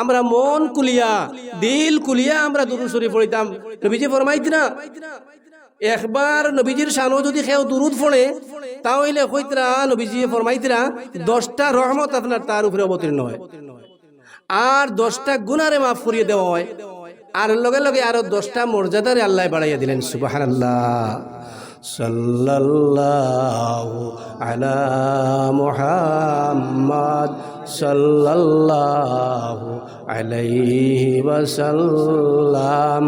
আমরা মন কুলিয়া, দিল কুলিয়া আমরা দুরুদ শরীফ পড়িতাম। নবীজি ফরমাইত না, একবার নবীজির শানো যদি কেউ দুরুদ পড়ে, তাহলে হইতরা, নবীজি ফরমাইতরা দশটা রহমত আপনার তার উপরে অবতীর্ণ হয়। আর দশটা গুনারে মাফ করিয়ে দেওয়া হয়। আর লগে লগে আরও দশটা মর্যাদারে আল্লাহ বাড়াইয়া দিলেন সুবাহ আল্লাহ সাল্লাল্লাহু আলা আলাইহি ওয়াসাল্লাম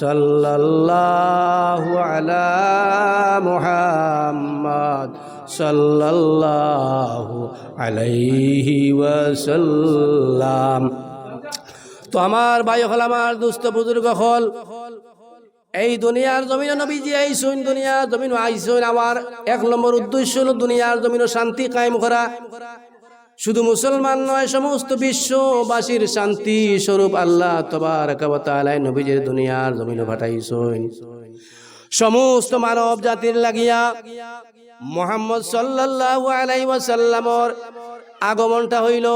সাল্লাল্লাহু আলা মুহাম্মাদ সাল্লাল্লাহু আলাইহি ওয়াসাল্লাম। তো আমার ভাই হল আমার দুস্থ বুজুর্গ হল, এই দুনিয়ার জমিন নবীজি আইসুন, দুনিয়ার জমিন আইসুন, আমার এক নম্বর উদ্দেশ্য হল দুনিয়ার জমিন শান্তি কায়েম করা। শুধু মুসলমান নয়, সমস্ত বিশ্ববাসীর শান্তি স্বরূপ আল্লাহ তবার কবতালায় নবীজের দুনিয়ার জমিন ফাটাইছইন সমস্ত মানব জাতির লাগিয়া মোহাম্মদ সাল্লাল্লাহু আলাই ওয়াসাল্লামর আগমনটা হইল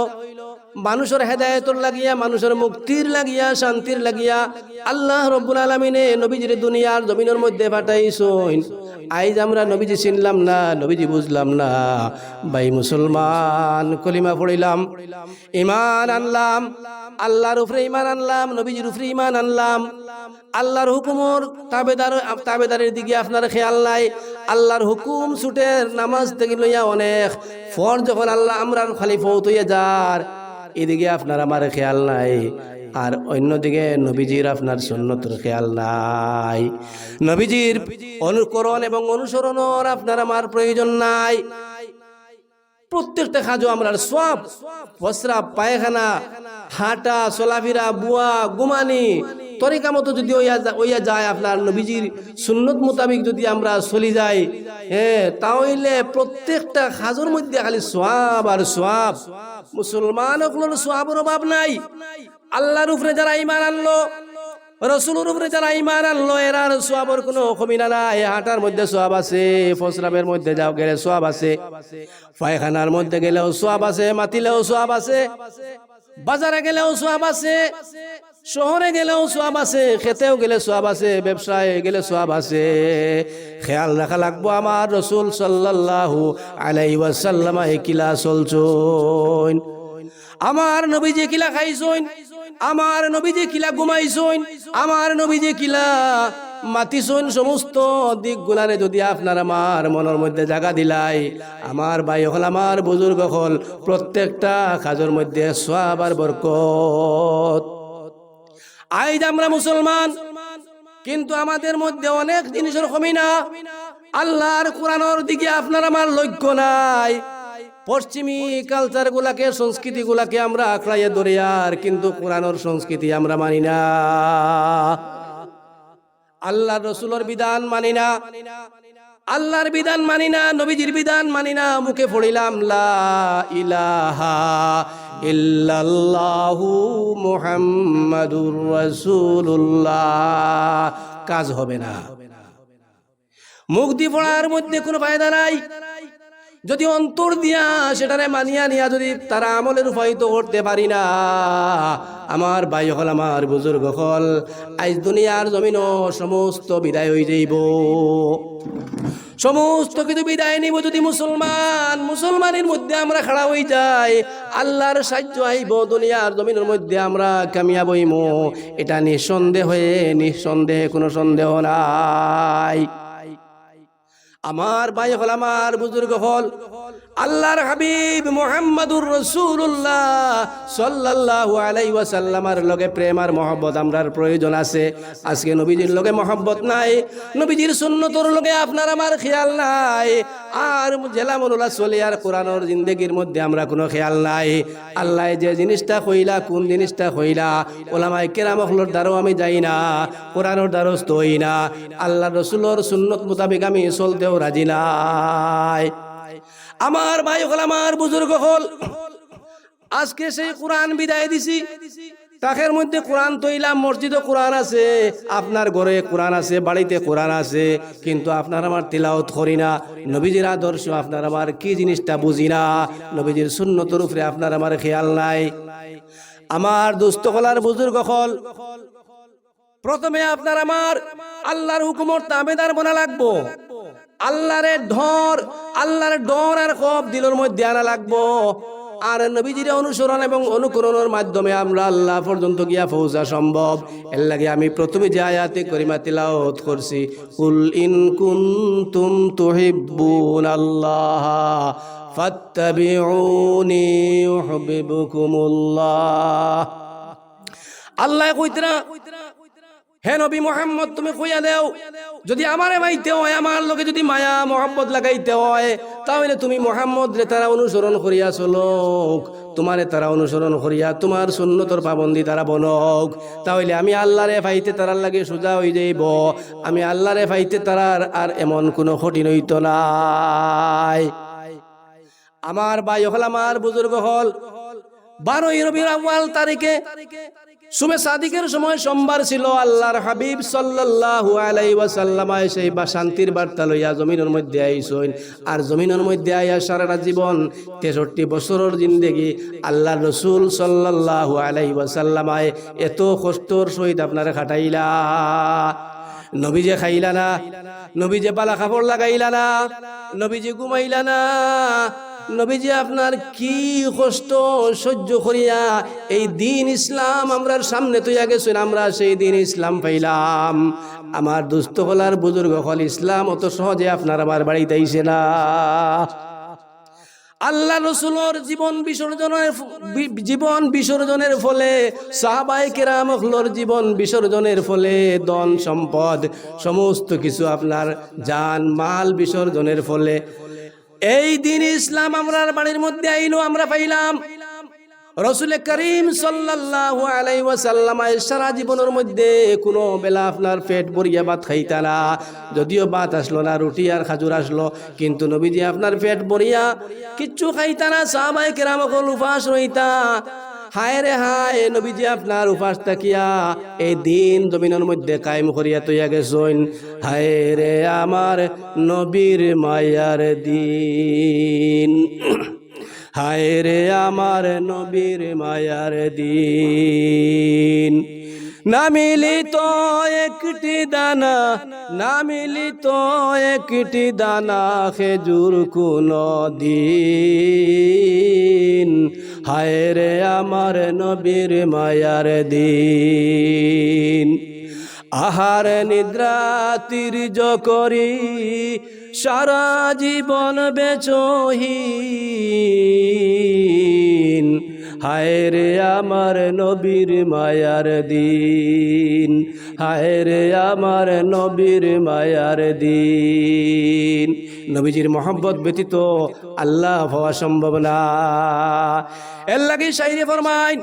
মানুষের হেদায়তর লাগিয়া, মানুষের মুক্তির লাগিয়া, শান্তির লাগিয়া আল্লাহ রব্বুল আলমিনে নবীজির দুনিয়ার জমিনের মধ্যে পাঠাইছইন আইজ আমরা নবীজি চিনলাম না, নবীজি বুঝলাম না। ভাই মুসলমান, কলিমা পড়িলাম ইমান আনলাম, আল্লাহর উপরে ইমান আনলাম, নবীজির উপরে ইমান আনলাম। আল্লাহর হুকুমর তাবেদার, তাবেদারের দিকে আপনার খেয়াল নাই। আল্লাহর হুকুম ছুটের নামাজ থেকে লইয়া অনেক ফর যখন আল্লাহ আমরা খালি ফৌতইয়া যার এদিকে আপনার আমার খেয়াল নাই, আর অন্যদিকে নবীজির আপনার সন্ন্যতর খেয়াল নাই। নবীজির অনুকরণ এবং অনুসরণর আপনার আমার প্রয়োজন নাই। প্রত্যেকটা কাজও আমরা সব প্রস্রাব পায়খানা, হাঁটা, চলাফেরা, বুয়া, গুমানি, তরিকা মতো যদি ওইয়া যায় আপনার নবীজির সুন্নত মোতাবিক যদি আমরা চলি যাই হ্যাঁ তাহলে প্রত্যেকটা খাজুর মধ্যে খালি সোয়াব আর সোয়াব মুসলমান সোয়াবের অভাব নাই। আল্লাহর উপরে যারা ইমান আনলো রসুলের উপরে যারা ইমান আনলো এরার সোয়াবর কোনো কমিনা নাই হাঁটার মধ্যে সোয়াব আছে ফসরাবের মধ্যে যাও গেলে সোয়াব আছে, পায়খানার মধ্যে গেলেও সোয়াব আছে, মাতিলেও সোয়াব আছে, বাজারে গেলেও সোয়াব আছে, শহরে গেলেও সোয়াব আছে, খেতেও গেলে সোয়াব আছে, ব্যবসায় গেলে সোয়াব আছে। খেয়াল রাখা লাগবো আমার রসুল সাল্লাল্লাহু আলাই ওয়াসাল্লাম এই কিলা চলছইন আমার নবীজি কিলা খাইছইন আমার নবীজি কিলা ঘুমাইছইন আমার নবীজি কিলা মাতিছইন সমস্ত দিক গুলারে যদি আপনার আমার মনের মধ্যে জায়গা দিলাই। আমার ভাই হল আমার বুজুর্গ হল, প্রত্যেকটা কাজের মধ্যে সব আর বরকত। আইজ আমরা মুসলমান, কিন্তু আমাদের মধ্যে অনেক জিনিসের কমি না। আল্লাহর কোরআনের দিকে আপনার আমার লক্ষ্য নাই। পশ্চিমী কালচার গুলাকে সংস্কৃতি গুলাকে আমরা আঁকড়াইয়া ধরে আর কিন্তু কোরআনের সংস্কৃতি আমরা মানি না। আল্লাহ রসুলের বিধান মানি না, আল্লাহর বিধান মানি না, নবীজির বিধান মানি না, মুখে পড়িলাম, লা ইলাহা ইল্লাল্লাহু কাজ হবে না। মুখ পড়ার মধ্যে কোনো ফায়দা নাই। যদি অন্তর দিয়া সেটারে মানিয়া নিয়া যদি তারা আমলে রূপায়িত করতে পারি না, আমার ভাই হল আমার বুজুর্গ হল, আজ দুনিয়ার জমিন সমস্ত বিদায় হয়ে যাইব। সমস্ত কিছু বিদায় নিব যদি মুসলমান, মুসলমানের মধ্যে আমরা খাড়া হয়ে যাই, আল্লাহর সাহায্য আইব, দুনিয়ার জমিনের মধ্যে আমরা কামিয়াব হইম। এটা নিঃসন্দেহে নিঃসন্দেহে কোনো সন্দেহ নাই। আমার ভাই হল আমার বুজুর্গ হল। আল্লাহর হাবিব মোহাম্মদুর রসুল্লাহ সাল্লাল্লাহু আলাইহি ওয়াসাল্লামার লগে প্রেম আর মহব্বত আমরার প্রয়োজন আছে। আজকে নবীজির লগে মহব্বত নাই, নবীজির সুন্নতর লগে আপনার আমার খেয়াল নাই। আর জেলা মনুলা চলে আর কোরআনের জিন্দগির মধ্যে আমরা কোনো খেয়াল নাই। আল্লাহ যে জিনিসটা কইলা, কোন জিনিসটা কইলা ওলামাই কেরামখলোর দ্বারাও আমি যাই না, কোরআনের দ্বারস্থ হই না। আল্লাহ রসুলোর সুন্নত মোতাবেক আমি চলতেও রাজি নাই। আমার ভাই হল আমার বুজুর্গ হল। আজকে সেই কোরআন বিদায় দিছি। তাকের মধ্যে কোরআন তৈলাম মসজিদে কোরআন আছে, আপনার ঘরে কোরআন আছে, বাড়িতে কোরআন আছে, কিন্তু আপনার আমার তিলাওত করি না। নবীজির আদর্শ আপনার আমার কি জিনিসটা বুঝি না? নবীজির সুন্নতর উপরে আপনার আমার খেয়াল নাই। আমার দুস্থ কলার বুজুর্গ হল। প্রথমে আপনার আমার আল্লাহর হুকুমর তাবেদার বনা লাগবো। আল্লাহরে ধর আল্লাহর ডর আর খব দিলের মধ্যে আনা লাগবো। আর নবীজির অনুসরণ এবং অনুকরণের মাধ্যমে আমরা আল্লাহ পর্যন্ত গিয়া পৌঁছা সম্ভব। এর লাগে আমি প্রথমে যে আয়াতে করিমা তিলাওয়াত করছি, কুল ইন কুনতুম তুহিব্বুন আল্লাহ, ফাত্তাবিউনি ইউহিব্বুকুমুল্লাহ। আল্লাহ কইতরা হে নবী মোহাম্মদ, তুমি কইয়া দেও যদি আমারে মাইতে হয়, আমার লোকে যদি মায়া মোহাম্মদ লাগাইতে হয়, তাহলে তুমি মোহাম্মদ রে তারা অনুসরণ করিয়া চলোক। তোমারে তারা অনুসরণ করিয়া তোমার সুন্নতর পাবন্দি তারা বনক তাহলে আমি আল্লাহরে ফাইতে তারার লাগে সোজা হয়ে যাইব। আমি আল্লাহরে ফাইতে তারার আর এমন কোনো কঠিন হইত নাই। আমার ভাই হল, আমার বুজুর্গ হল, বারোই রবির আউয়াল তারিখে সুমে সাদিকের সময় সোমবার ছিল আল্লাহর হাবিব সাল্লাল্লাহু আলাইহি ওয়াসাল্লাম সেই বা শান্তির বার্তা লইয়া জমিনের মধ্যে আইসইন। আর জমিনের মধ্যে আইয়া সারাটা জীবন তেষট্টি বছরের জিন্দেগি। আল্লাহর রসুল সাল্লাল্লাহু আলাইহি ওয়াসাল্লাম এত কষ্টর সহিত আপনারা খাটাইলা। নবীজে খাইলা না, নবীজে পালা কাপড় লাগাইলা না, নবীজে ঘুমাইলা না নবীজি আপনার কি কষ্ট সহ্য করিয়া এই দিন ইসলাম আমরার সামনে তুইয়া গেছেন, আমরা সেই দিন ইসলাম পাইলাম। আমার দুস্থ হলার বুজুর্গ হল ইসলাম, অত সহজে আপনার আমার বাড়িতে আইসে না। আল্লাহ রসুলোর জীবন বিসর্জনের জীবন বিসর্জনের ফলে সাহাবাই কেরামখলোর জীবন বিসর্জনের ফলে, ধন সম্পদ, সমস্ত কিছু আপনার জান, মাল বিসর্জনের ফলে এই দিন ইসলাম আমরার বাড়ির মধ্যে আইলো, আমরা পাইলাম। রসুল করিম সাল্লাল্লাহু আলাইহি ওয়াসাল্লাম সারা জীবনের মধ্যে কোনো বেলা আপনার পেট ভরিয়া ভাত খাইতা না। যদিও ভাত আসলো না, রুটি আর খাজুর আসলো, কিন্তু নবীজি আপনার পেট ভরিয়া কিচ্ছু খাইতা না সাহাবাই কেরাম অকল উপাস রইতা। হায় রে হায় নবীজি আপনার উপাস থাকিয়া এই দিন জমিনের মধ্যে কায়েম করিয়া তৈয়া গেছেন। হায় রে আমার নবীর মায়ার দিন। হায় রে আমার নবীর মায়ার দিন। না মিলিত একটি দানা, না মিলিত একটি দানা খেজুর কোন দিন। হায় রে আমার নবীর মায়ার দিন। আহার নিদ্রা তীর্য করি, সারা জীবন বেচহীন। হায় রে আমার নবীর মায়ার দিন হায় রে আমার নবীর মায়ার দিন নবীজির মোহাম্মত ব্যতীত আল্লাহ হওয়া সম্ভব না এর লাগে শাইরে ফরমাইন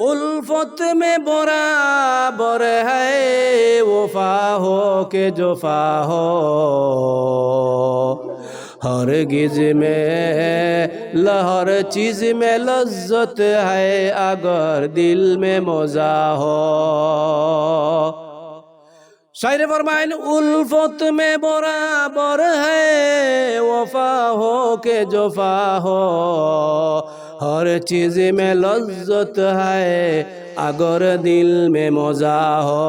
उल्फत में बराबर है वफा हो के जोफा हो हर गिज में लहर चीज में लज्जत है अगर दिल में मजा हो शायर फरमाइन उल्फत में बराबर है वफा हो के जोफा हो हर चीज में लज्जत है अगर दिल में मजा हो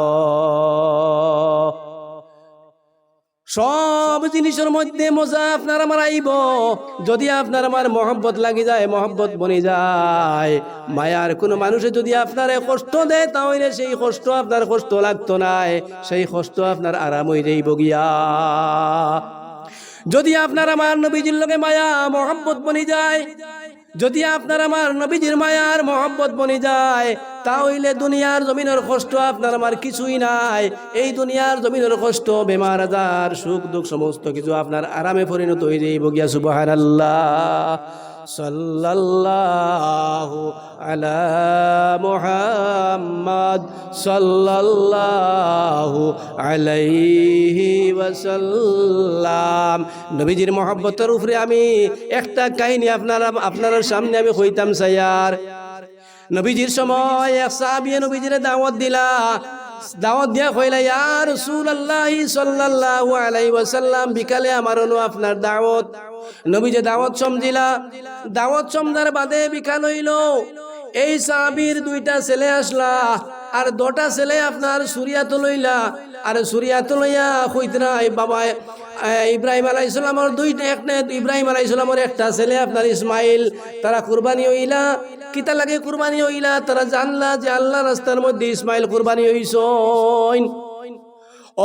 সব জিনিসের মধ্যে মজা আপনার আমার আইব। যদি আপনার আমার মহব্বত লাগি যায়, মহব্বত বনি যায়। মায়ার কোনো মানুষে যদি আপনার কষ্ট দেয়, তাহলে সেই কষ্ট আপনার কষ্ট লাগতো নাই। সেই কষ্ট আপনার আরাম হয়ে যাইব গিয়া। যদি আপনার আমার নবীজির লগে মায়া, মহব্বত বনি যায় যদি আপনার আমার নবীজির মায়ার মহব্বত বনে যায়, তাহলে দুনিয়ার জমিনের কষ্ট আপনার আমার কিছুই নাই। এই দুনিয়ার জমিনের কষ্ট, বেমার আজার সুখ দুঃখ সমস্ত কিছু আপনার আরামে পরিণত হয়ে যাইব গিয়া সুবাহ আল্লাহ সাল্লাল্লাহু আলা মুহাম্মদ সাল্লাল্লাহু আলাইহি ওয়াসাল্লাম। নবীজির মহব্বতের উপরে আমি একটা কাহিনী আপনারা, আপনার সামনে আমি কইতাম সাইয়ার নবীজির সময় এক সাহাবিয়ে নবীজির দাওয়াত দিলা। দাওয়াত দিয়া কইলা, ইয়া রাসূলুল্লাহ সাল্লাল্লাহু আলাইহি ওয়াসাল্লাম, বিকালে আমার অনু আপনার দাওয়াত। নবী যে দাওয়াত সমজিলা দাওয়াত সমজার বাদে বিকাল হইল এই সাহাবির দুইটা ছেলে আসলা, আর দটা ছেলে আপনার সুরিয়াত লইলা। আর সুরিয়াত লইয়া কইতরা এই বাবা ইব্রাহিম আলাই ইসলামর দুইটা এক ইব্রাহিম আলাই ইসলামর একটা ছেলে আপনার ইসমাইল, তারা কুরবানি হইলা। কিতা লাগে কুরবানি হইলা? তারা জানলা যে আল্লাহ রাস্তার মধ্যে ইসমাইল কুরবানি হইছইন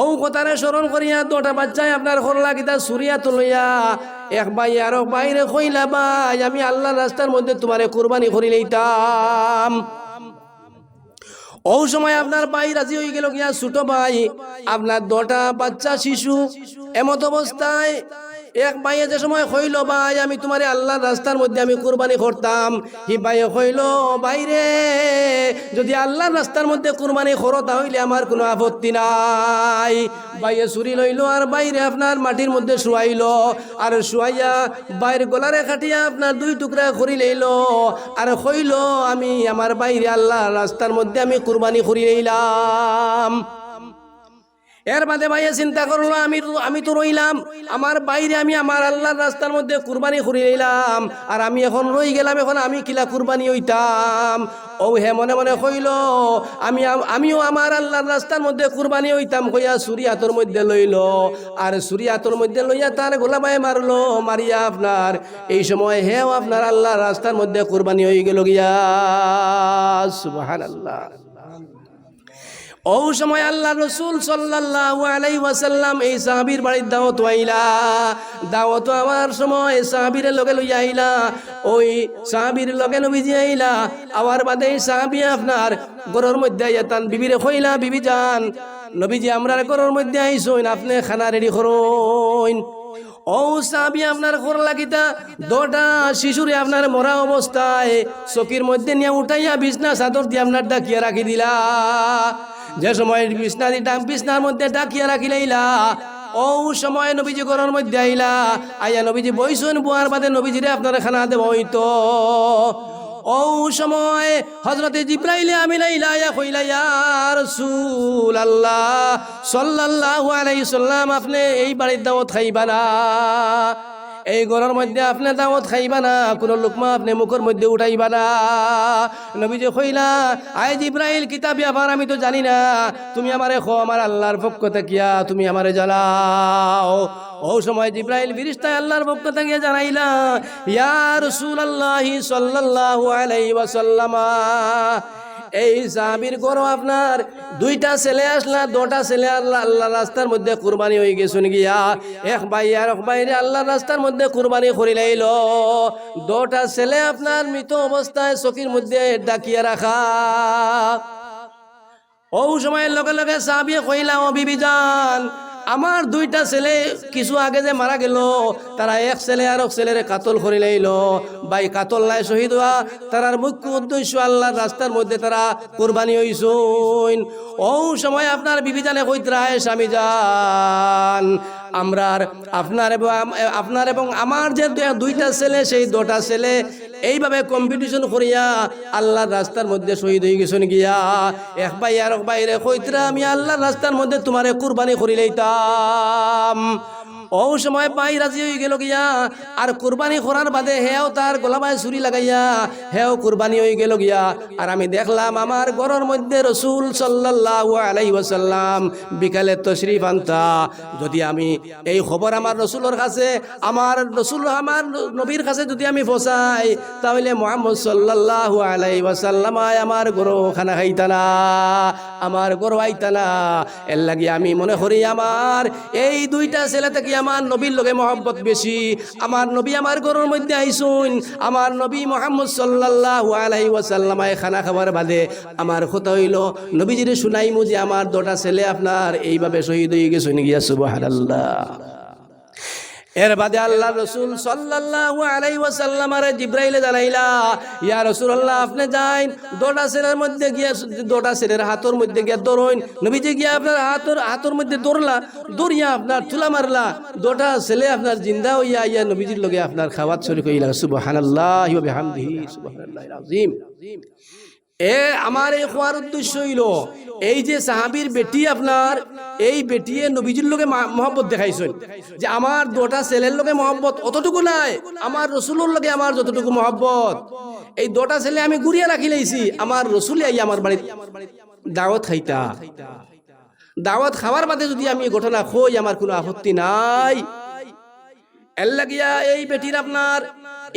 ও কথারে স্মরণ করিয়া দুটা বাচ্চায় আপনার করলা কিতা সুরিয়া লইয়া এক ভাই, আরও বাইরে কইলা, ভাই, আমি আল্লাহ রাস্তার মধ্যে তোমারে কুরবানি করি লইতাম। ও সময় আপনার ভাই রাজি হয়ে গেল গিয়া, ছোট ভাই, আপনার দটা বাচ্চা শিশু, এমত অবস্থায় এক ভাইয়ে যে সময় হইল ভাই, আমি তোমার আল্লাহর রাস্তার মধ্যে আমি কুরবানি করতাম। হি ভাইয়ে হইল বাইরে যদি আল্লাহর রাস্তার মধ্যে কুরবানি করো, তাহলে আমার কোনো আপত্তি নাই। বাইয়ে চুরি লইল আর বাইরে আপনার মাটির মধ্যে শুয়াইল। আর শুয়াইয়া বাইর গলারে খাটিয়া আপনার দুই টুকরা করি লইল। আর হইল, আমি আমার বাইরে আল্লাহর রাস্তার মধ্যে আমি কুরবানি করি লইলাম এর বাদে ভাইয়া চিন্তা করল, আমি আমি তো রইলাম। আমার বাইরে আমি, আমার আল্লাহর রাস্তার মধ্যে কুরবানি করি রইলাম আর আমি এখন রই গেলাম, এখন আমি কিলা কুরবানি হইতাম। ও হে মনে মনে কইল, আমি আমিও আমার আল্লাহর রাস্তার মধ্যে কুরবানি হইতাম কইয়া সুরিয়াতর মধ্যে লইল। আর সুরিয়াতর মধ্যে লইয়া তার গোলাবাই মারলো, মারিয়া আপনার। এই সময় হেও আপনার আল্লাহর রাস্তার মধ্যে কুরবানি হয়ে গেল গিয়া। সুবহানাল্লাহ। ও সময় আল্লাহ রসুল সাল্লাল্লাহু আলাইহি ওয়াসাল্লাম এই সাহাবীর বাড়ির দাওয়াত আইলা। দাওয়াত আমার সময় সাহাবীর লগে লইয়া আইলা। ওই সাহাবীর লগে নবীজি আইলা। আবার বাদে সাহাবী আপনার ঘরের মধ্যে আইয়াতান বিবিরে কইলা বিবি যান। নবীজি, আমরা ঘরের মধ্যে আইসইন, আপনি খানা রেডি করুন ও সাবি আপনার ঘর লাগিতা দোটা শিশুরে আপনার মরা অবস্থায় চকির মধ্যে নিয়ে উঠাইয়া বিছনা চাদর দিয়ে আপনার ডাকিয়া রাখি দিলা। যে সময় বিছনা দিটা বিছনার মধ্যে ডাকিয়া রাখি লাইলা ও সময় নবীজি ঘরের মধ্যে আইলা, আইয়া নবীজি বইসুন, বুয়ার বাদে নবীজিরে আপনার খানা দেব হইতো। ও সময় হজরতে জিব্রাইলে আমি লাইলাইয়া কইলাইয়া রসুল আল্লাহ সাল্লাল্লাহু আলাইহি সাল্লাম, আপনি এই বাড়ির দাওয়াত খাইবা না। এই ঘরের মধ্যে আপনি দাওয়াত খাইবা না, কোনো লোকমা আপনি মুখের মধ্যে উঠাইবা না। নবীজি কইলা আই জিব্রাইল, কিতাব ব্যাপার আমি তো জানি না। তুমি আমারে খো, আমার আল্লাহর পক্ষ থাকিয়া তুমি আমারে জানাও ও সময় জিব্রাইল ফিরিস্তায় আল্লাহর পক্ষ থেকে জানাইলা, ইয়া রাসূলুল্লাহি সাল্লাল্লাহু আলাইহি ওয়াসাল্লামা এই সাহাবীর গরো আপনার। দুইটা ছেলে আসলা, দুটা ছেলে আল্লাহ আল্লাহ রাস্তার মধ্যে কুরবানি হয়ে গেছুন গিয়া। এক ভাই আর এক বাইরে আল্লাহ রাস্তার মধ্যে কুরবানি করি লাইল। দুটা ছেলে আপনার মৃত অবস্থায় চকির মধ্যে ডাকিয়া রাখা। ও সময়ের লগে লগে সাহাবিয়ে কইলা, ও বিবি আমার দুইটা ছেলে কিছু আগে যে মারা গেল, তারা এক ছেলে আর এক ছেলের কাতল করে লাইল। বাই কাতল নাই, শহীদ হওয়া, তারার মুখ্য উদ্দেশ্য আল্লাহর রাস্তার মধ্যে তারা কোরবানি হইসুন ও সময় আপনার বিবি জানে কইতরায় স্বামী যান আমরার আপনার এবং আপনার এবং আমার যে দুইটা ছেলে, সেই দুটা ছেলে এইভাবে কম্পিটিশন করিয়া আল্লাহর রাস্তার মধ্যে শহীদ হয়ে গেছেন গিয়া। এক ভাই আর এক বাইরে কইতরা, আমি আল্লাহর রাস্তার মধ্যে তোমারে কুরবানি করি লইতাম ও সময় পাই রাজি হয়ে গেল গিয়া। আর কুরবানি করার বাদে হেও তার গোলাবায় ছুরি লাগাইয়া, হেও কুরবানি হয়ে গেল গিয়া। আর আমি দেখলাম আমার ঘরের মধ্যে রসুল সাল্লাল্লাহু আলাইহি ওয়াসাল্লাম বিকালে তশরিফ আনতা। যদি আমি এই খবর আমার রসুলের কাছে, আমার রসুল আমার নবীর কাছে যদি আমি ফসাই তাহলে মোহাম্মদ সাল্লাল্লাহু আলাইহি ওয়াসাল্লাম আয় আমার গরু খানা খাইতা না, আমার গরু আইতা না। এর লাগি আমি মনে করি আমার এই দুইটা ছেলে থেকে আমার নবীর লগে মহব্বত বেশি। আমার নবী আমার গরুর মধ্যে আইসুন। আমার নবী মোহাম্মদ ওয়াসাল্লাম আয় খানা খাবার বাদে আমার কথা হইল, নবীজিরে শুনাইমু যে আমার দুটা ছেলে আপনার এইভাবে শহীদ হয়ে গেছেন গিয়া, সুবহানাল্লাহ। এর বাদে আল্লাহ রসুল সাল্লাল্লাহু আলাইহি ওয়াসাল্লাম আর জিব্রাইলে জানাইলা, ইয়া রাসূলুল্লাহ, আপনি যাইন দোটা ছেলের মধ্যে গিয়া দোটা ছেলের হাতর মধ্যে গিয়া দৌড়ইন। নবীজি গিয়া আপনার হাতর হাতর মধ্যে দৌড়লা, দৌড়িয়া আপনার তুলা মারলা দোটা ছেলে আপনার জিন্দা হইয়া ইয়া নবীজির লগে আপনার খাওয়াত শরীক হইলা, সুবহানাল্লাহি ওয়া বিহামদিহি, সুবহানাল্লাহিল আযীম। এ আমার এই খোয়ার উদ্দেশ্য হইল, এই যে সাহাবির বেটি আপনার, এই বেটিয়ে নবীজির লোকে মহব্বত দেখাইছেন, যে আমার দুটা ছেলের লোকে মহব্বত অতটুকু নাই, আমার রসুলোর লোকে আমার যতটুকু মহব্বত। এই দুটা ছেলে আমি গুড়িয়া রাখি লাইছি, আমার রসুলে আই আমার বাড়িতে দাওয়াত খাইতা। দাওয়াত খাওয়ার বাদে যদি আমি ঘটনা কই, আমার কোনো আপত্তি নাই। এর লাগিয়া এই বেটির আপনার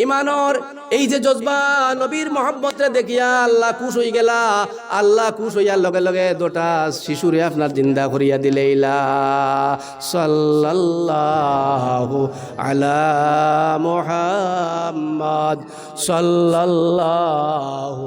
ইমানর, এই যে জজবা নবীর মোহাম্মতরে দেখিয়া আল্লাহ কুশ হই গেলা। আল্লাহ খুশ হইয়ার লগে লগে দুটা শিশুরে আপনার জিন্দা করিয়া দিলেইলা সাল্লাল্লাহু আলা মুহাম্মদ, সাল্লাল্লাহু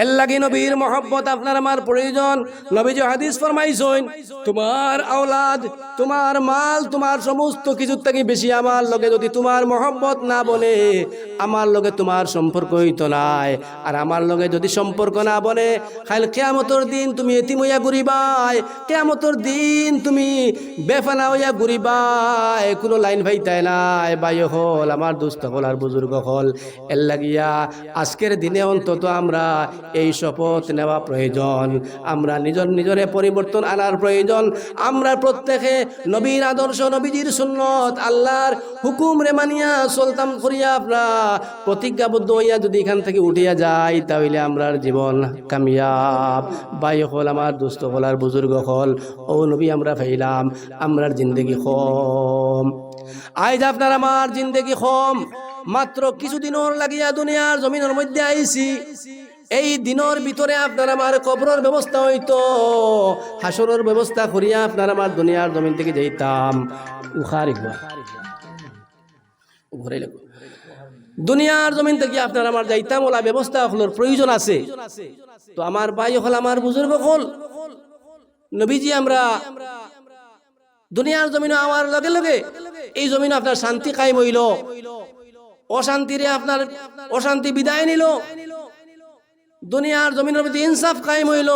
এর লাগি নবীর মহব্বত আপনার আমার প্রয়োজন। নবীজি হাদিস ফরমাইছেন, তোমার আওলাদ, তোমার মাল, তোমার সমস্ত কিছুর থেকে বেশি আমার লগে যদি তোমার মহব্বত না বলে, আমার লগে তোমার সম্পর্ক হইতো নাই। আর আমার লগে যদি সম্পর্ক না বলে খাইল কেয়ামতর দিন তুমি এতিম হইয়া ঘুরিবাই, কেয়ামতর দিন তুমি বেফানা হইয়া ঘুরিবাই। কোনো লাইন ভাইতাই নাই বাই হল, আমার দুস্থ হল আর বুজুর্গ হল। এর লাগিয়া আজকের দিনে অন্তত আমরা এই শপথ নেওয়া প্রয়োজন। আমরা নিজর নিজরে পরিবর্তন আনার প্রয়োজন। আমরা প্রত্যেকে নবীর আদর্শ, নবীজির সুন্নত, আল্লাহর হুকুম রে মানিয়া চলতাম করিয়া প্রতিজ্ঞাবদ্ধ হইয়া যদি এখান থেকে উঠিয়া যাই, তাহলে আমরার জীবন কামিয়াব। বাই হল আমার দুস্থ হল আর বুজুর্গ হল। ও নবী, আমরা ফাইলাম আমরার জিন্দগি কম। আজ আপনার আমার জিন্দগি কম। মাত্র কিছুদিনের লাগিয়া দুনিয়ার জমিনের মধ্যে আইছি। এই দিনের ভিতরে আপনার আমার কবরের ব্যবস্থা হইতো, হাসরের ব্যবস্থা করিয়া আপনার আমার দুনিয়ার জমিন থেকে যাইতাম। উখারি ঘুরে দুনিয়ার জমিন থেকে আপনার আমার যাইতাম, ওলা ব্যবস্থা হলোর প্রয়োজন আছে। তো আমার ভাই হল আমার বুজুর্গ হল। নবীজি আমরা দুনিয়ার জমিন আমার লগে লগে এই জমিন আপনার শান্তি কায়েম হইল। অশান্তিরে আপনার অশান্তি বিদায় নিল। দুনিয়ার জমিনের প্রতি ইনসাফ কায়েম হইল।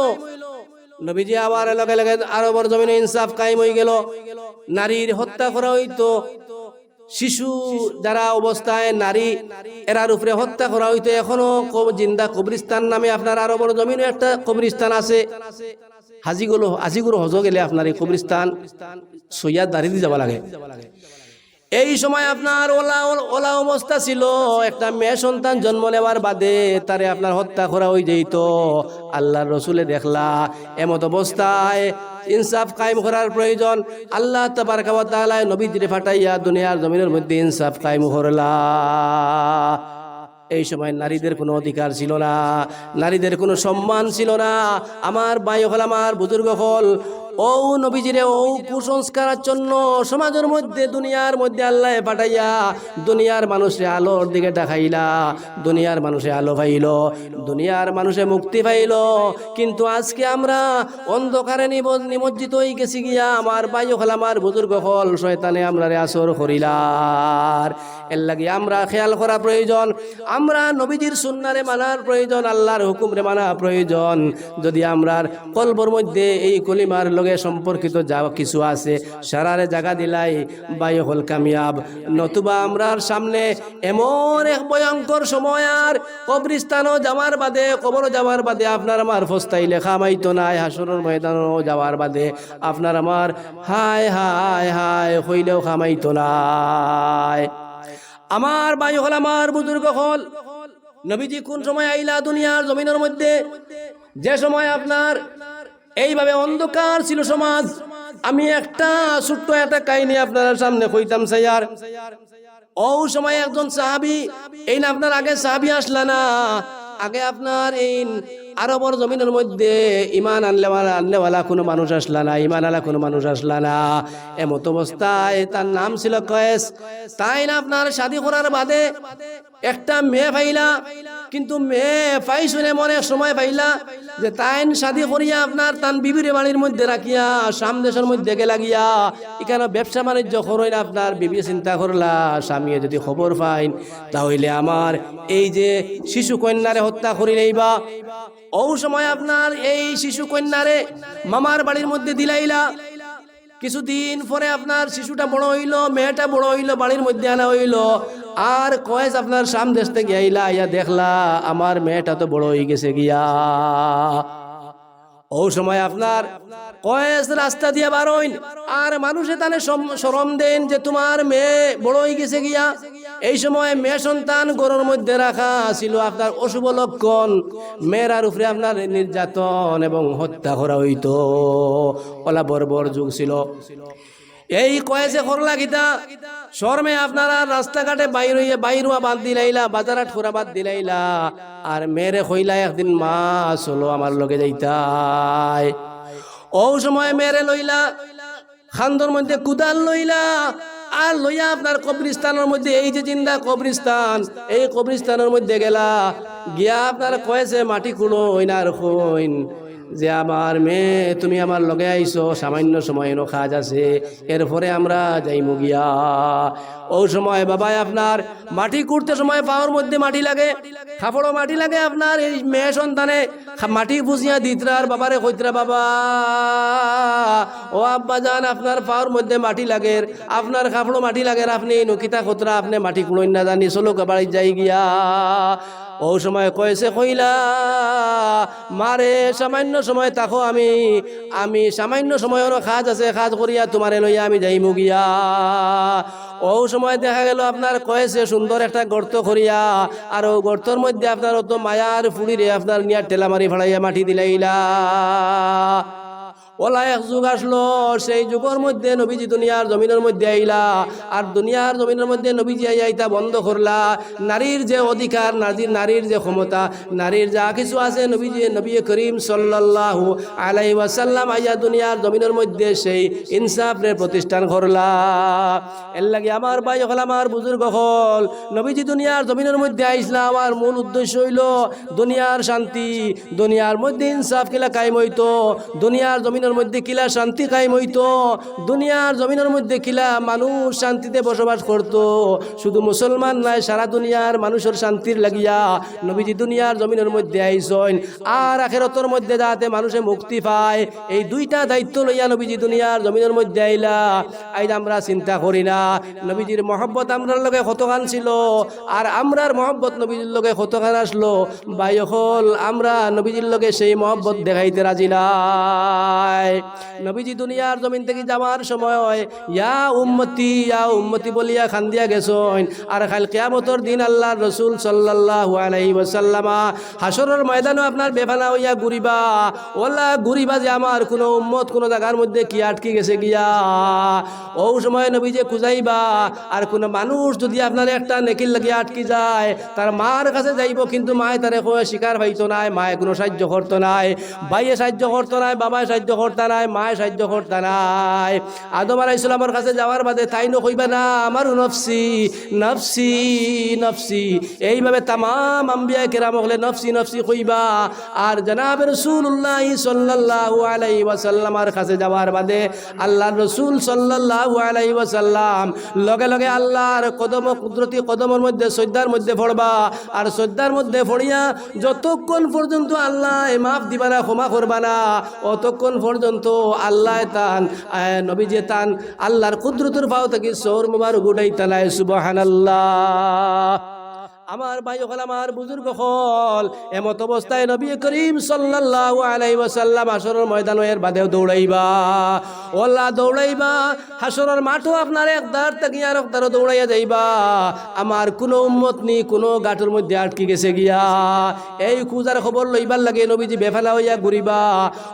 নবীজি আবার লগে লগে আরবর জমিনে ইনসাফ কায়েম হয়ে গেল। নারীর হত্যা করা হইতো। শিশু যারা অবস্থায় নারী, এরার উপরে হত্যা করা হইতো। এখনও জিন্দা কবরিস্তান নামে আপনার আরবর জমিনে একটা কবরিস্তান আছে। হাজিগুলো হাজিগুলো হজ গেলে আপনার এই কবরিস্তান সৈয়াদ দাঁড়িয়ে যাওয়া লাগে। এই সময় আপনার ওলা ওলা অবস্থা ছিল। একটা মেয়ে সন্তান জন্ম নেওয়ার বাদে তারে আপনার হত্যা করা হয়ে যেত। আল্লাহর রসুলে দেখলা, এমত অবস্থায় ইনসাফ কায়েম করার প্রয়োজন। আল্লাহ তাবারকাওয়াতালায় নবী দিলে ফাটাইয়া দুনিয়ার জমিনের মধ্যে ইনসাফ কায়েম করলা। এই সময় নারীদের কোনো অধিকার ছিল না, নারীদের কোনো সম্মান ছিল না। আমার বাই হল, আমার বুজুর্গ হল ও নবীজিরে, ও কুসংস্কারের জন্য সমাজের মধ্যে, দুনিয়ার মধ্যে আল্লাহ পাঠাইয়া দুনিয়ার মানুষে আলোর দিকে দেখাইলা। দুনিয়ার মানুষে আলো পাইল, দুনিয়ার মানুষে মুক্তি পাইল। কিন্তু আজকে আমরা অন্ধকারে নিমজ্জিত হয়ে গেছি গিয়া, আমার হল আমার বুজুর্গ হল শয়তানে আমরা রে আসর করিলার। এর লাগি আমরা খেয়াল করা প্রয়োজন, আমরা নবীজির সুন্নারে মানার প্রয়োজন, আল্লাহর হুকুমরে মানা প্রয়োজন। যদি আমরার কলবর মধ্যে এই কলিমার লগে সম্পর্কিত যা কিছু আছে, সারারে জায়গা দিলাই, বায়ু হল কামিয়াব। নতুবা আমরার সামনে এমন এক ভয়ঙ্কর সময় আর কবরিস্তানও যাওয়ার বাদে কবর যাওয়ার বাদে আপনার আমার ফস্তাই লেখা মাইতো নাই, হাসরের ময়দানও যাওয়ার বাদে আপনার আমার হায় হায় হায় হইলেও খামাইতো নাই। আমার বায়ু হল আমার বুজুর্গ হল। নবীজি কোন সময় আইলা দুনিয়ার জমিনের মধ্যে? যে সময় আপনার এইভাবে অন্ধকার ছিল সমাজ। আমি একটা ছোট্ট একটা কাহিনী আপনার সামনে কইতাম সাইয়ার ও সময় একজন সাহাবি, এই না আপনার আগে সাহাবি আসলা না? আগে আপনার এই আরবর জমিনের মধ্যে ইমান আনলে আনলেওয়ালা কোনো মানুষ আসলা না, ইমান আলা কোনো মানুষ আসলা না। এমত অবস্থায় তার নাম ছিল কয়েস। তাই না আপনার শাদি করার বাদে একটা মেয়ে পাইলা, কিন্তু মেয়ে পাই শুনে মনে সময় পাইলা যে তাইন শাদি করিয়া আপনার তান বিবির বাড়ির মধ্যে রাখিয়া, সাম দেশের মধ্যে গেলা গিয়া এখানে ব্যবসা বাণিজ্য করেন আপনার বিবি চিন্তা করলা স্বামী যদি খবর পাইন, তাহলে আমার এই যে শিশু কন্যারে হত্যা করিলেই বা ও সময় আপনার এই শিশু কন্যারে মামার বাড়ির মধ্যে দিলাইলা। কিছুদিন পরে আপনার শিশুটা বড় হইল, মেয়েটা বড় হইল, বাড়ির মধ্যে আনা হইল। আর কয়েস আপনার সাম দেশ থেকে আইলা ইয়া দেখলা, আমার মেয়েটা তো বড় হয়ে গেছে গিয়া। ও সময় আপনার কয়েস রাস্তা দিয়ে বারোইন আর মানুষে সম- সরম দেন যে, তোমার মেয়ে বড় হয়ে গেছে গিয়া। এই সময় মেয়ে সন্তান গরুর মধ্যে রাখা ছিল আপনার অশুভ লক্ষণ। মেয়েরার উপরে আপনার নির্যাতন এবং হত্যা করা হইত। ওলা বর্বর যুগ ছিল। এই কয়েছে করলা গীতা, শর্মে আপনারা রাস্তাঘাটে বাইর হইয়া বাইরুয়া বাদ দিলাইলা বাজারাট ফুরা বাদ দিলাইলা। আর মেরে হইলা একদিন মা, চলো আমার লগে যাইতাই। ও সময় মেরে লইলা, খান্দর মধ্যে কুদাল লইলা আর লইয়া আপনার কবরিস্তানের মধ্যে, এই যে জিন্দা কবরিস্তান এই কবরিস্তানের মধ্যে গেলা, গিয়া আপনার কয়েছে মাটি কোনো আর হইন। যে আমার মেয়ে, তুমি আমার লগে আইছো সামান্য সময় এনো কাজ আছে। এরপরে আমরা যাইমু গিয়া। ও সময় বাবাই আপনার, মাটি কুড়তে সময় পাওয়ার মধ্যে মাটি লাগে খাপড়ও মাটি লাগে আপনার, এই মেয়ে সন্তানে মাটি বুঝিয়া দিতরার বাবারে কইতরা, বাবা, ও আব্বা যান আপনার পাওয়ার মধ্যে মাটি লাগে, আপনার খাপড়ো মাটি লাগে আপনি নকিতা খতরা, আপনি মাটি কুড়ই না জানি, চলো বাড়ি যাই গিয়া। ও সময় কয়েছে কইলা, মারে সামান্য সময় তাকো আমি আমি সামান্য সময় ওর কাজ আছে, কাজ করিয়া তোমারে লইয়া আমি যাইমু গিয়া। ও সময় দেখা গেল আপনার কয়েছে সুন্দর একটা গর্ত করিয়া, আর ও গর্তর মধ্যে আপনার অত মায়ার ফুড়িরে আপনার নিয়ার টেলা মারি ফাড়াইয়া মাটি দিলাইলা। ওলা এক যুগ আসলো, সেই যুগের মধ্যে নবীজি দুনিয়ার জমিনের মধ্যে আইলা, আর দুনিয়ার জমিনের মধ্যে নবীজি আইয়া আইতা বন্ধ করলা। নারীর যে অধিকার, নারীর নারীর যে ক্ষমতা, নারীর যা কিছু আছে নবীজি, নবী করিম সাল্লাল্লাহু আলাই ওয়াসাল্লাম আইয়া দুনিয়ার জমিনের মধ্যে সেই ইনসাফের প্রতিষ্ঠান করলা। এর লাগে আমার ভাই হল আমার বুজুর্গ হল, নবীজি দুনিয়ার জমিনের মধ্যে আইসলা। আমার মূল উদ্দেশ্য হইল দুনিয়ার শান্তি, দুনিয়ার মধ্যে ইনসাফ কিলা কায়েম হইতো, দুনিয়ার জমিনের মধ্যে কিলা শান্তি কায়েম হইতো, দুনিয়ার জমিনের মধ্যে কিলা মানুষ শান্তিতে বসবাস করত। শুধু মুসলমান নাই, সারা দুনিয়ার মানুষের শান্তির লাগিয়া নবীজি দুনিয়ার জমিনের মধ্যে আইসন আর আখেরতর মধ্যে যাতে মানুষে মুক্তি পায়, এই দুইটা দায়িত্ব লইয়া নবীজি দুনিয়ার জমিনের মধ্যে আইলা। আইজ আমরা চিন্তা করি না, নবীজির মহব্বত আমরার লগে কতখান ছিল, আর আমরার মহব্বত নবীজির লগে কতখান আসলো? বাই হল আমরা নবীজির লগে সেই মহব্বত দেখাইতে রাজি নাই নবীজি দুনিয়ার জমিন থেকে যাওয়ার সময়, ইয়া উম্মতি ইয়া উম্মতি বলিয়া খান্দিয়া গেছন। আর খাল কেয়ামতর দিন আল্লাহ রসুল সাল্লাল্লাহু আলাইহি ওয়াসাল্লামা হাসরের ময়দানও আপনার বেফানা হইয়া ঘুরিবা। ওলা ঘুরিবা যে আমার কোনো উম্মত কোনো জায়গার মধ্যে কি আটকে গেছে গিয়া। ও সময় নবী যে খুঁজাইবা। আর কোনো মানুষ যদি আপনার একটা নেকিল লাগিয়ে আটকে যায়, তার মার কাছে যাইব কিন্তু মায় তারে শিকার পাইতো নাই, মায়ে কোনো সাহায্য করতো নাই, ভাইয়ে সাহায্য করতো নাই, বাবায় সাহায্য করতা নাই, মায়ে সাহায্য করতা নাই। আদম আলাই ইসলামের কাছে যাওয়ার বাদে তাই নো কইবা না আমারও নফসি নফসি নফসি। এইভাবে তামাম আম্বিয়া কেরাম হলে নফসি নফসি কইবা। আর জনাব রসুল্লাহ সাল্লাল্লাহু আলাইহি ওয়াসাল্লামার কাছে যাওয়ার বাদে আল্লাহ রসুল সাল্লাল্লাহু আলাইহি ওয়াসাল্লাম লগে লগে আল্লাহর কদম কুদরতি কদমের মধ্যে, শ্রদ্ধার মধ্যে পড়বা। আর শ্রদ্ধার মধ্যে পড়িয়া যতক্ষণ পর্যন্ত আল্লাহ মাফ দিবা না, ক্ষমা করবা না, অতক্ষণ আল্লাহ তান নবী যে তান আল্লাহর কুদরতুর ভাও থেকে সৌর মুবার গুডাই তালায় সুবহানাল্লাহ। আমার ভাই হল আমার বুজুর্গ হল। এমত অবস্থায় নবী করিম সাল্লাল্লাহু আলাইহি হাসরের ময়দান এর বাদেও দৌড়াইবা। ওল্লা দৌড়াইবা হাসরের মাঠও আপনার একদার থেকে আর একদার দৌড়াইয়া যাইবা। আমার কোনো উম্মত নি কোনো গাঁটের মধ্যে আটকে গেছে গিয়া। এই খুঁজার খবর লইবার লাগে নবীজি বেফানা হইয়া ঘুরিবা।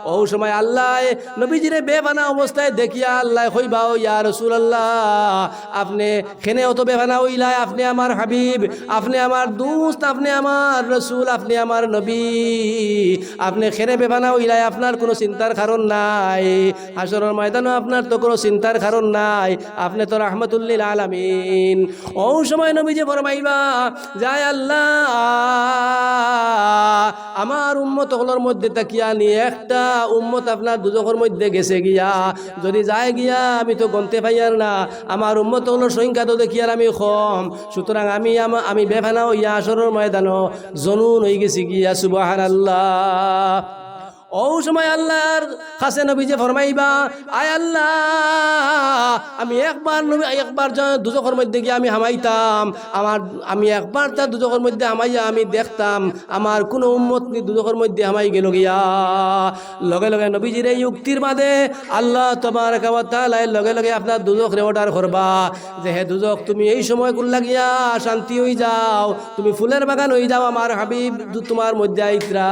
ও সময় আল্লাহ, নবীজিরে বেফানা অবস্থায় দেখিয়া আল্লাহ কইবা, ও ইয়া রাসূলুল্লাহ, আপনি খেনে অত বেফানা হইলাই, আপনি আমার হাবিব, আপনি আমার দোস্ত, আপনি আমার রসুল, আপনি আমার নবী। আপনি খেনে বেফানা হইলাই আপনার কোনো চিন্তার কারণ নাই। হাসরের ময়দানও আপনার তো কোনো চিন্তার কারণ নাই। আপনি তো রহমতুল্লিল আলামিন। ও সময় নবীজি ফরমাইবা যায় আল্লাহ, আমার উম্মত হলোর মধ্যে তাকিয়া নিয়ে একটা উম্মত আপনার দুজকের মধ্যে গেছে গিয়া। যদি যায় গিয়া, আমি তো গনতে পাইয়ার না। আমার উম্মত হলোর সংখ্যা তো দেখিয়ার আমি কম। সুতরাং আমা- আমি বেফানা খানা ইয়া আসরের ময়দানও জনুন হয়ে গেছি গিয়া সুবাহ আল্লাহ ও সময় আল্লাহর কাছে নবী যে ফরমাইবা, আয় আল্লাহ, আমি একবার নবী, একবার দুজকের মধ্যে গিয়ে আমি হামাইতাম, আমার, আমি একবার তার দুজকের মধ্যে হামাইয়া আমি দেখতাম, আমার কোনো উম্মত নি দুজকের মধ্যে হামাই গেল গিয়া। লগে লগে নবীজির এই উক্তির বাদে আল্লাহ তোমার তালায় লগে লগে আপনার দুজক রে অর্ডার করবা, যে হে দুজক, তুমি এই সময় কুল্লা গিয়া শান্তি হয়ে যাও, তুমি ফুলের বাগান হয়ে যাও আমার হাবিব, তোমার মধ্যে আইতরা।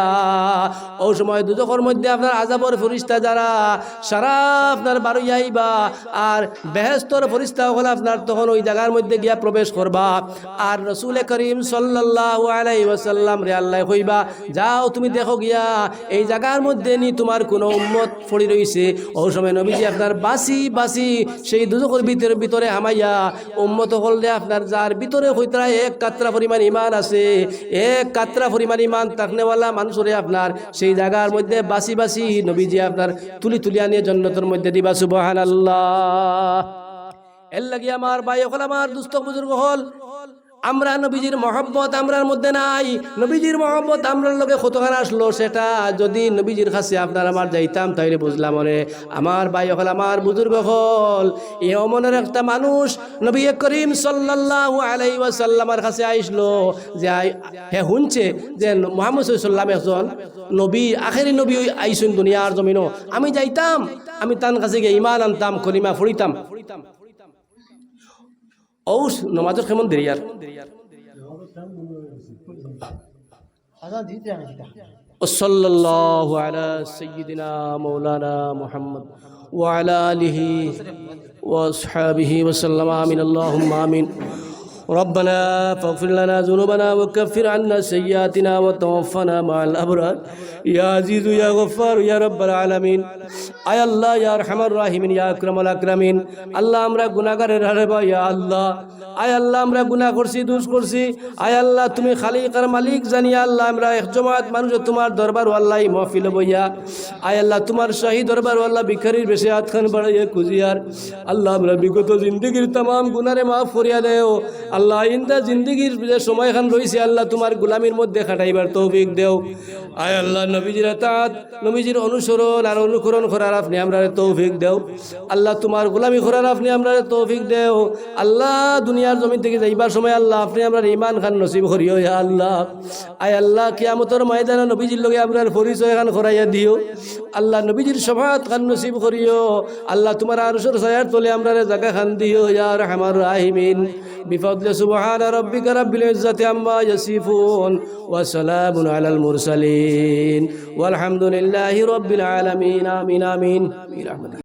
ও সময় দুজকর মধ্যে আপনার আজাবর ফরিস্তা যারা সারা আপনার বারোই আইবা আর বেহেস্তর ফরিস্তা হলে আপনার তখন ওই জায়গার মধ্যে গিয়া প্রবেশ করবা। আর রসুল করিম ওয়াসাল্লাম রে আল্লাহ কইবা, যাও তুমি দেখো গিয়া, এই জায়গার মধ্যে নি তোমার কোনো উম্মত পড়ি রইছে। ও সময় নবীজি আপনার বাসি বাসি সেই দুজকের ভিতরে ভিতরে হামাইয়া, উম্মত হললে আপনার যার ভিতরে হইতরা এক কাতরা পরিমাণ ইমান আছে, এক কাতরা পরিমাণ ইমান তাকনেওয়ালা মানুষরে আপনার, সেই জায়গার মধ্যে বাসি বাসি নবীজি আপনার তুলি তুলি আনিয়ে জন্নতের মধ্যে দিবা সুবহান আল্লাহ এর লাগে আমার ভাই হল আমার দুস্থ বুজুর্গ হল। আমরা নবীজির মহব্বত আমরার মধ্যে নাই। নবীজির মহব্বত আমরার লোকে কতখান আসলো সেটা যদি নবীজির কাছে আপনার আমার যাইতাম, তাইলে বুঝলাম রে আমার ভাই হল আমার বুজুর্গ হল। এ অমনের একটা মানুষ নবী করিম সাল্লাল্লাহু আলাইহি ওয়াসাল্লামের কাছে আইসলো যে হে শুনছে যে মোহাম্মদ সাল্লাম একজন নবী, আখেরি নবী আইসুন দুনিয়ার জমিনও। আমি যাইতাম, আমি তার কাছে গিয়ে ইমান আনতাম, কলিমা ফুড়িতাম ঔষ নমাজের কেমন দেরি আর وصلى الله على سيدنا مولانا محمد وعلى آله وأصحابه وسلم آمين اللهم آمين ربنا فاغفر لنا ذنوبنا وكفر عنا سيئاتنا وتوفنا مع الأبرار يا عزيز يا غفار يا رب العالمين আয় আল্লাহ ইয়া রহমান রাহিমিন ইয়া আকরামুল আকরামিন আল্লাহ আমরা গুনাহগারের হারে বা ইয়া আল্লাহ আয় আল্লাহ আমরা গুনাহ করছি দোষ করছি আয় আল্লাহ তুমি খালিকার মালিক জানি আল্লাহ আমরা এক জমাত মানুষ তোমার দরবার আল্লাহ মহফিল বইয়া আয় আল্লাহ তোমার শাহী দরবার আল্লাহ ভিখারির বেশি হাত খান বাড়াইয়া কুজিয়ার আল্লাহ আমরা বিগত জিন্দগির তাম গুনারে মাফ করিয়া দেও আল্লাহ ইন্দা জিন্দিগির যে সময়খান রয়েছে আল্লাহ তোমার গোলামির মধ্যে খাটাইবার তৌফিক দেও। আয় আল্লাহ নবীজির তাঁত নবীজির অনুসরণ আর অনুকরণ করার আপনি আমরা তৌফিক দেও। আল্লাহ তোমার গোলামি করার আপনি আমরা তৌফিক দেও। আল্লাহ দুনিয়ার জমিন থেকে যাইবার সময় আল্লাহ আপনি আমরা ইমান খান নসিব করি ও আল্লাহ। আয় আল্লাহ, কিয়ামতর ময়দানা নবীজির লোকে আমরা পরিচয় খান করাইয়া দিও। আল্লাহ নবীজির সভাত খান নসিব করিও। আল্লাহ তোমার আনুসর সায়ার তলে আমরা জাগা খান দিও ইয়ার রহমান রাহিমিন। বিপদ সুবহান রব্বিকা রাব্বিল ইজ্জাতি আম্মা ইয়াসিফুন ওয়া সালামুন আলাল মুরসালিন। ওয়ালহামদুলিল্লাহি রাব্বিল আলামিন, আমিন আমিন।